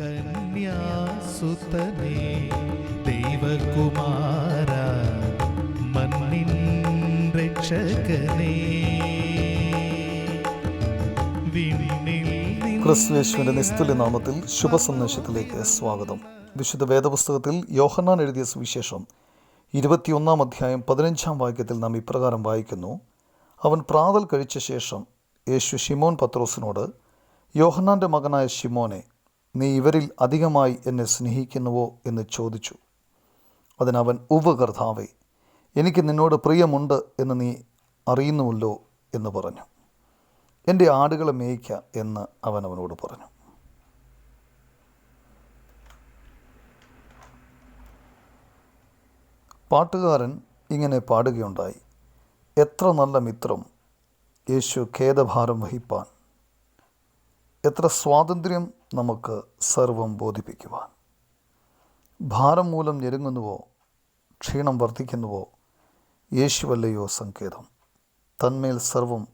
കന്യാസുതനേ ദൈവകുമാര മണ്ണിൻ രക്ഷകനേ. വിണ്ണിൽ ക്രിസ്തുയേശുവിന്റെ നിസ്തുല്യ നാമത്തിൽ ശുഭസന്ദേശത്തിലേക്ക് സ്വാഗതം. വിശുദ്ധ വേദപുസ്തകത്തിൽ യോഹന്നാൻ എഴുതിയ സുവിശേഷം ഇരുപത്തിയൊന്നാം അധ്യായം പതിനഞ്ചാം വാക്യത്തിൽ നാം ഇപ്രകാരം വായിക്കുന്നു. അവൻ പ്രാതൽ കഴിച്ച ശേഷം യേശു ഷിമോൻ പത്രോസിനോട് യോഹന്നാന്റെ മകനായ ഷിമോനെ നീ ഇവരിൽ അധികമായി എന്നെ സ്നേഹിക്കുന്നുവോ എന്ന് ചോദിച്ചു. അതിനവൻ ഉവ് കർത്താവേ എനിക്ക് നിന്നോട് പ്രിയമുണ്ട് എന്ന് നീ അറിയുന്നുവല്ലോ എന്ന് പറഞ്ഞു. എന്റെ ആടുകളെ മേയ്ക്ക എന്ന് അവൻ അവനോട് പറഞ്ഞു. പാട്ടുകാരൻ ഇങ്ങനെ പാടുകയുണ്ടായി. എത്ര നല്ല മിത്രം യേശു ഖേദഭാരം വഹിപ്പാൻ എത്ര സ്വാതന്ത്ര്യം നമുക്ക് സർവം ബോധിപ്പിക്കുവാൻ? ഭാരം മൂലം ഞെരുങ്ങുന്നുവോ? ക്ഷീണം വർദ്ധിക്കുന്നുവോ? യേശുവല്ലയോ സങ്കേതം? തന്മേൽ സർവം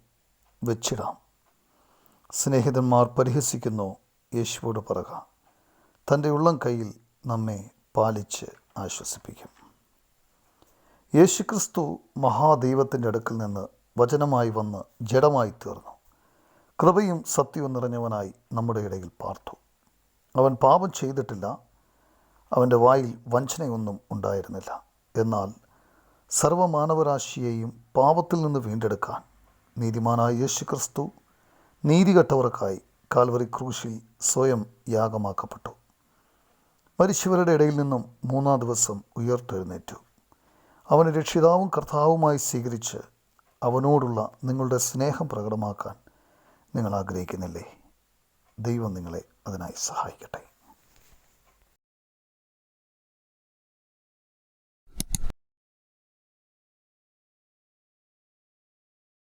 വെച്ചിടാം. സ്നേഹിതന്മാർ പരിഹസിക്കുന്നു യേശുവോട് പറക. തന്റെ ഉള്ളം കയ്യിൽ നമ്മെ പാലിച്ച് ആശ്വസിപ്പിക്കും. യേശുക്രിസ്തു മഹാദൈവത്തിന്റെ അടുക്കിൽ നിന്ന് വചനമായി വന്ന് ജഡമായി തീർന്നു. കൃപയും സത്യവും നിറഞ്ഞവനായി നമ്മുടെ ഇടയിൽ പാർത്തു. അവൻ പാപം ചെയ്തിട്ടില്ല. അവന്റെ വായിൽ വഞ്ചനയൊന്നും ഉണ്ടായിരുന്നില്ല. എന്നാൽ സർവമാനവരാശിയെയും പാപത്തിൽ നിന്ന് വീണ്ടെടുക്കാൻ നീതിമാനായ യേശു യേശുക്രിസ്തു നീതികെട്ടവർക്കായി കാൽവറി ക്രൂശിൽ സ്വയം യാഗമാക്കപ്പെട്ടു. മരിച്ചവരുടെ ഇടയിൽ നിന്നും മൂന്നാം ദിവസം ഉയർത്തെഴുന്നേറ്റു. അവനെ രക്ഷിതാവും കർത്താവുമായി സ്വീകരിച്ച് അവനോടുള്ള നിങ്ങളുടെ സ്നേഹം പ്രകടമാക്കാൻ നിങ്ങൾ ആഗ്രഹിക്കുന്നില്ലേ? ദൈവം നിങ്ങളെ അതിനായി സഹായിക്കട്ടെ.